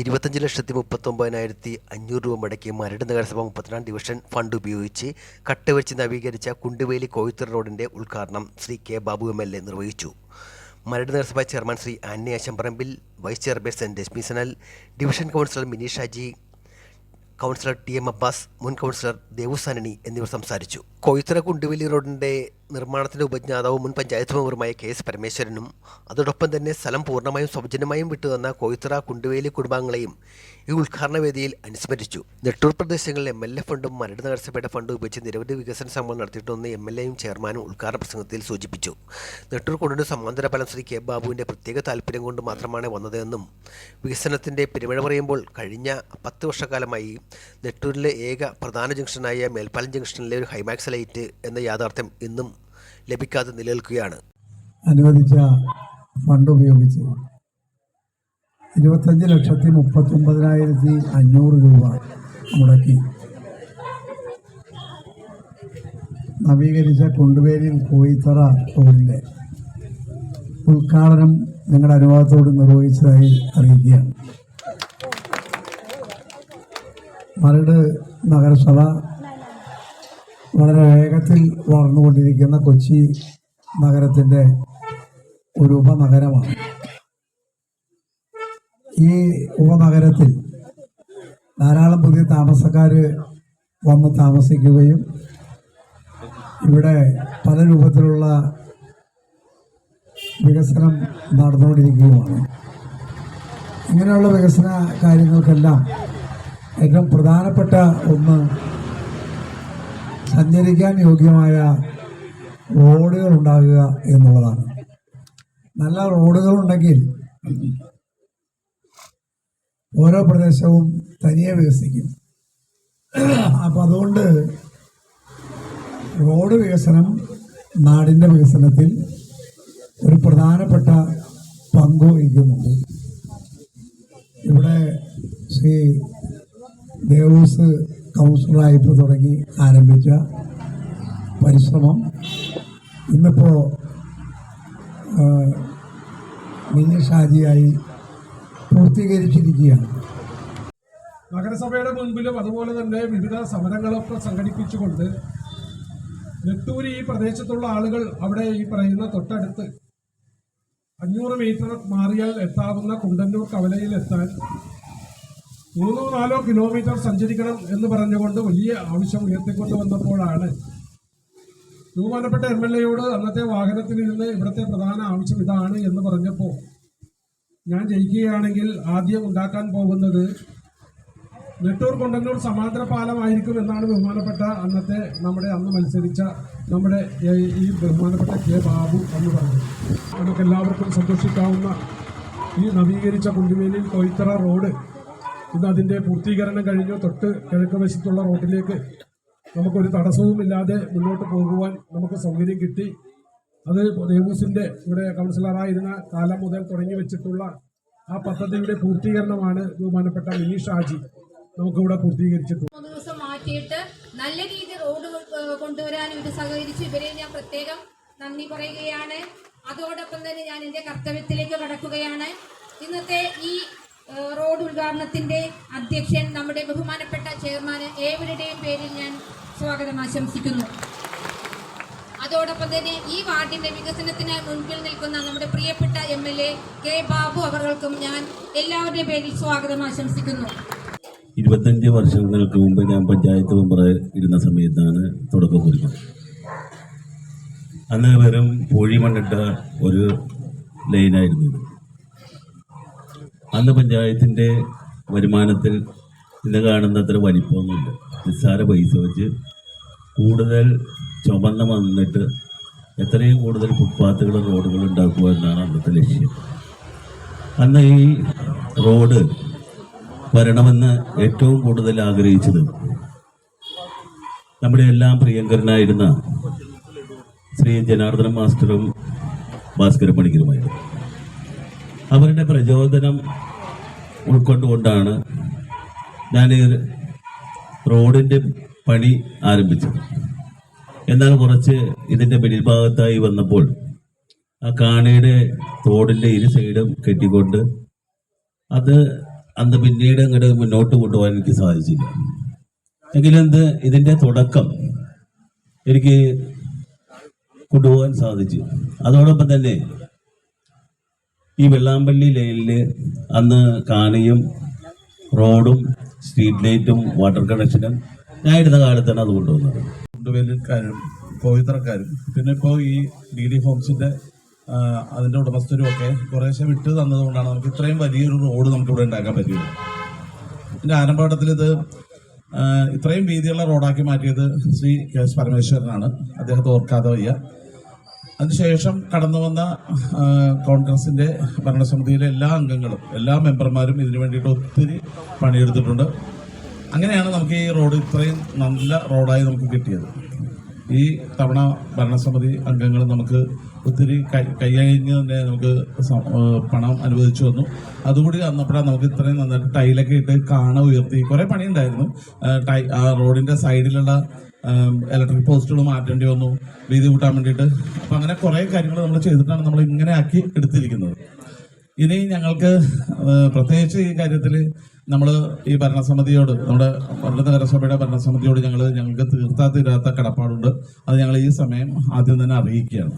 ഇരുപത്തഞ്ച് ലക്ഷത്തി മുപ്പത്തൊമ്പതിനായിരത്തി അഞ്ഞൂറ് രൂപ മുടക്കി മരട് നഗരസഭ മുപ്പത്തിരണ്ടാം ഡിവിഷൻ ഫണ്ട് ഉപയോഗിച്ച് കട്ടവെച്ച് നവീകരിച്ച കുണ്ടുവേലി കോയിത്തർ റോഡിന്റെ ഉദ്ഘാടനം Sri K Babu M L A നിർവഹിച്ചു. മരട് നഗരസഭ chairman Sri Annie Ashamparambil vice chairperson Reshmi Sanal division councillor Mini Shaji councillor T M Abbas മുൻ കൗൺസിലർ ദേവുസാനണി എന്നിവർ സംസാരിച്ചു. കോയിത്തറ കുണ്ടുവേലി റോഡിന്റെ നിർമ്മാണത്തിന്റെ ഉപജ്ഞാതാവും മുൻ പഞ്ചായത്ത് മെമ്പറുമായ കെ എസ് പരമേശ്വരനും അതോടൊപ്പം തന്നെ സ്ഥലം പൂർണമായും സൗജന്യമായും വിട്ടുതന്ന കൊയ്ത്തറ കുണ്ടുവേലി കുടുംബാംഗങ്ങളെയും ഈ ഉദ്ഘാടന വേദിയിൽ അനുസ്മരിച്ചു. നെട്ടൂർ പ്രദേശങ്ങളിൽ എം എൽ എ ഫണ്ടും മരട് നഗരസഭയുടെ ഫണ്ടും ഉപയോഗിച്ച് നിരവധി വികസന ശ്രമങ്ങൾ നടത്തിയിട്ടുണ്ടെന്ന് എം എൽ എയും ചെയർമാനും ഉദ്ഘാടന പ്രസംഗത്തിൽ സൂചിപ്പിച്ചു. നെട്ടൂർ കൊണ്ടു സമാന്തര ഫലം ശ്രീ കെ ബാബുവിന്റെ പ്രത്യേക താല്പര്യം കൊണ്ട് മാത്രമാണ് വന്നതെന്നും വികസനത്തിന്റെ പെരുമഴ പറയുമ്പോൾ കഴിഞ്ഞ പത്ത് വർഷക്കാലമായി നെട്ടൂരിലെ ഏക പ്രധാന ജംഗ്ഷനായ മേൽപ്പാലം ജംഗ്ഷനിലെ ഒരു ഹൈമാക്സ് ലൈറ്റ് എന്ന യാഥാർത്ഥ്യം ഇന്നും ലഭിക്കാതെ നിലനിൽക്കുകയാണ്. അനുവദിച്ച ഫണ്ട് ഉപയോഗിച്ച് ഇരുപത്തഞ്ച് ലക്ഷത്തി മുപ്പത്തൊമ്പതിനായിരത്തി അഞ്ഞൂറ് രൂപ മുടക്കി. നവീകരിച്ച കൊണ്ടുവേലിയിൽ കോയിത്തറ റോഡിന്റെ ഉദ്ഘാടനം നിങ്ങളുടെ അനുവാദത്തോട് നിർവഹിച്ചതായി അറിയിക്കുകയാണ്. മരട് നഗരസഭ വളരെ വേഗത്തിൽ വളർന്നുകൊണ്ടിരിക്കുന്ന കൊച്ചി നഗരത്തിന്റെ ഒരു ഉപനഗരമാണ്. ഈ ഉപനഗരത്തിൽ ധാരാളം പുതിയ താമസക്കാർ വന്ന് താമസിക്കുകയും ഇവിടെ പല രൂപത്തിലുള്ള വികസനം നടന്നുകൊണ്ടിരിക്കുകയുമാണ്. ഇങ്ങനെയുള്ള വികസന കാര്യങ്ങൾക്കെല്ലാം ഏറ്റവും പ്രധാനപ്പെട്ട ഒന്ന് സഞ്ചരിക്കാൻ യോഗ്യമായ റോഡുകൾ ഉണ്ടാകുക എന്നുള്ളതാണ്. നല്ല റോഡുകൾ ഉണ്ടെങ്കിൽ ഓരോ പ്രദേശവും തനിയെ വികസിക്കും. അപ്പം അതുകൊണ്ട് റോഡ് വികസനം നാടിന്റെ വികസനത്തിൽ ഒരു പ്രധാനപ്പെട്ട പങ്ക് വഹിക്കുന്നുണ്ട്. ഇവിടെ ശ്രീ ദേവൂസ് കൗൺസിലറായപ്പോൾ തുടങ്ങി ആരംഭിച്ച പരിശ്രമം. ഇന്നിപ്പോൾ മിനി ഷാജിയായി പൂർത്തീകരിച്ചിരിക്കുകയാണ്. നഗരസഭയുടെ മുൻപിലും അതുപോലെ തന്നെ വിവിധ സമരങ്ങളൊക്കെ സംഘടിപ്പിച്ചുകൊണ്ട് നെട്ടൂര് ഈ പ്രദേശത്തുള്ള ആളുകൾ അവിടെ ഈ പറയുന്ന തൊട്ടടുത്ത് അഞ്ഞൂറ് മീറ്റർ മാറിയാൽ എത്താവുന്ന കുണ്ടന്നൂർ കവലയിൽ എത്താൻ മൂന്നോ നാലോ കിലോമീറ്റർ സഞ്ചരിക്കണം എന്ന് പറഞ്ഞുകൊണ്ട് വലിയ ആവശ്യം ഉയർത്തിക്കൊണ്ട് വന്നപ്പോഴാണ് ബഹുമാനപ്പെട്ട എം എൽ എയോട് അന്നത്തെ വാഹനത്തിൽ നിന്ന് ഇവിടുത്തെ പ്രധാന ആവശ്യം ഇതാണ് എന്ന് പറഞ്ഞപ്പോൾ ഞാൻ ജയിക്കുകയാണെങ്കിൽ ആദ്യം ഉണ്ടാക്കാൻ പോകുന്നത് നെട്ടൂർ കൊണ്ടന്നൂർ സമാന്തര പാലമായിരിക്കും എന്നാണ് ബഹുമാനപ്പെട്ട അന്നത്തെ നമ്മുടെ അന്ന് മത്സരിച്ച നമ്മുടെ ഈ- ബഹുമാനപ്പെട്ട കെ ബാബു എന്ന് പറഞ്ഞു നമുക്ക് എല്ലാവർക്കും സന്തോഷിക്കാവുന്ന ഈ നവീകരിച്ച കുണ്ടുവേലിയിൽ കൊയ്ത്തറ റോഡ് ഇന്ന് അതിന്റെ പൂർത്തീകരണം കഴിഞ്ഞു. തൊട്ട് കിഴക്ക് വശത്തുള്ള റോഡിലേക്ക് നമുക്കൊരു തടസ്സവുമില്ലാതെ മുന്നോട്ട് പോകുവാൻ നമുക്ക് സൗകര്യം കിട്ടി. അത് ദേവൂസിന്റെ ഇവിടെ കൗൺസിലറായിരുന്ന കാലം മുതൽ തുടങ്ങി വെച്ചിട്ടുള്ള ആ പദ്ധതിയുടെ പൂർത്തീകരണമാണ് ബഹുമാനപ്പെട്ട മിനി ഷാജി നമുക്കിവിടെ പൂർത്തീകരിച്ചിട്ടുള്ളത്. ദിവസം മാറ്റിയിട്ട് നല്ല രീതിയിൽ റോഡ് കൊണ്ടുവരാനും ഇത് സഹകരിച്ച്. ഇവരെ ഞാൻ പ്രത്യേകം നന്ദി പറയുകയാണ്. അതോടൊപ്പം തന്നെ ഞാൻ എന്റെ കർത്തവ്യത്തിലേക്ക് കടക്കുകയാണ്. ഇന്നത്തെ ഈ റോഡ് ഉദ്ഘാടനത്തിന്റെ അധ്യക്ഷൻ നമ്മുടെ ബഹുമാനപ്പെട്ട ചെയർമാൻ ഏവരുടെയും പേരിൽ ഞാൻ സ്വാഗതം ആശംസിക്കുന്നു. അതോടൊപ്പം തന്നെ ഈ വാർഡിന്റെ വികസനത്തിനായി മുൻപിൽ നിൽക്കുന്ന നമ്മുടെ പ്രിയപ്പെട്ട M L A K Babu അവർക്കും ഞാൻ എല്ലാവരുടെയും പേരിൽ സ്വാഗതം ആശംസിക്കുന്നു. ഇരുപത്തഞ്ച് വർഷങ്ങൾക്ക് മുമ്പ് ഞാൻ പഞ്ചായത്ത് മെമ്പർ ഇരുന്ന സമയത്താണ് തുടക്കം കുറിക്കുന്നത് അന്ന് വെറും പൂഴി മണ്ണിട്ട ഒരു ലൈനായിരുന്നു ഇത്. അന്ന് പഞ്ചായത്തിന്റെ വരുമാനത്തിൽ ഇന്ന് കാണുന്നത്ര വലിപ്പമൊന്നുമില്ല. നിസ്സാര പൈസ വെച്ച് കൂടുതൽ ചുമന്ന വന്നിട്ട് എത്രയും കൂടുതൽ ഫുട്പാത്തുകളും റോഡുകൾ ഉണ്ടാക്കുക എന്നാണ് അന്നത്തെ ലക്ഷ്യം. അന്ന് ഈ റോഡ് വരണമെന്ന് ഏറ്റവും കൂടുതൽ ആഗ്രഹിച്ചത് നമ്മുടെ എല്ലാം പ്രിയങ്കരനായിരുന്ന ശ്രീ ജനാർദ്ദന മാസ്റ്ററും ഭാസ്കര പണിക്കരുമായിരുന്നു അവരുടെ പ്രചോദനം ഉൾക്കൊണ്ടുകൊണ്ടാണ് ഞാൻ ഈ റോഡിന്റെ പണി ആരംഭിച്ചത്. എന്നാൽ കുറച്ച് ഇതിന്റെ പിന്നിൽഭാഗത്തായി വന്നപ്പോൾ ആ കാണിയുടെ തോടിന്റെ ഇരു സൈഡും കെട്ടിക്കൊണ്ട് അത് അന്ന് പിന്നീട് അങ്ങോട്ട് മുന്നോട്ട് കൊണ്ടുപോകാൻ എനിക്ക് സാധിച്ചില്ല. എങ്കിലും ഇതിന്റെ തുടക്കം എനിക്ക് കൊണ്ടുപോകാൻ സാധിച്ചു. അതോടൊപ്പം തന്നെ ഈ വെള്ളാമ്പള്ളി ലൈനിൽ അന്ന് കാനയും റോഡും സ്ട്രീറ്റ് ലൈറ്റും വാട്ടർ കണക്ഷനും ഞാൻ ഇരുന്ന കാലത്താണ് അത് കൊണ്ടുവന്നത്. കൊണ്ടുവേലിക്കാരും പവിത്രക്കാരും പിന്നെ ഇപ്പോ ഈ ഡി ഡി ഹോംസിന്റെ അതിന്റെ ഉടമസ്ഥരും ഒക്കെ കുറേശ്ശെ വിട്ട് തന്നതുകൊണ്ടാണ് നമുക്ക് ഇത്രയും വലിയൊരു റോഡ് നമുക്ക് ഇവിടെ ഉണ്ടാക്കാൻ പറ്റിയത്. എന്റെ ആരംഭഘട്ടത്തിൽ ഇത് ഇത്രയും വീതിയുള്ള റോഡാക്കി മാറ്റിയത് ശ്രീ കെ എസ് പരമേശ്വരനാണ്. അദ്ദേഹത്തെ ഓർക്കാതെ വയ്യ. അതിനുശേഷം കടന്നു വന്ന കോൺഗ്രസിന്റെ ഭരണസമിതിയിലെ എല്ലാ അംഗങ്ങളും എല്ലാ മെമ്പർമാരും ഇതിനു വേണ്ടിയിട്ട് ഒത്തിരി പണിയെടുത്തിട്ടുണ്ട്. അങ്ങനെയാണ് നമുക്ക് ഈ റോഡ് ഇത്രയും നല്ല റോഡായി നമുക്ക് കിട്ടിയത്. ഈ തവണ ഭരണസമിതി അംഗങ്ങൾ നമുക്ക് ഒത്തിരി കൈകഴിഞ്ഞ് തന്നെ നമുക്ക് പണം അനുവദിച്ചു വന്നു. അതുകൂടി വന്നപ്പോഴാണ് നമുക്ക് ഇത്രയും നന്നായിട്ട് ടൈലൊക്കെ ഇട്ട് കാണ ഉയർത്തി. കുറെ പണിയുണ്ടായിരുന്നു. ഉണ്ടായിരുന്നു ടൈ റോഡിന്റെ സൈഡിലുള്ള ഇലക്ട്രിക് പോസ്റ്റുകൾ മാറ്റേണ്ടി വന്നു. വീതി കൂട്ടാൻ വേണ്ടിയിട്ട്. അപ്പൊ അങ്ങനെ കുറെ കാര്യങ്ങൾ നമ്മൾ ചെയ്തിട്ടാണ് നമ്മൾ ഇങ്ങനെ ആക്കി എടുത്തിരിക്കുന്നത്. ഇനി ഞങ്ങൾക്ക് പ്രത്യേകിച്ച് ഈ കാര്യത്തിൽ നമ്മൾ ഈ ഭരണസമിതിയോട് നമ്മുടെ കൊല്ലം നഗരസഭയുടെ ഭരണസമിതിയോട് ഞങ്ങൾ ഞങ്ങൾക്ക് തീർത്താ കടപ്പാടുണ്ട്. അത് ഞങ്ങൾ ഈ സമയം ആദ്യം തന്നെ അറിയിക്കുകയാണ്.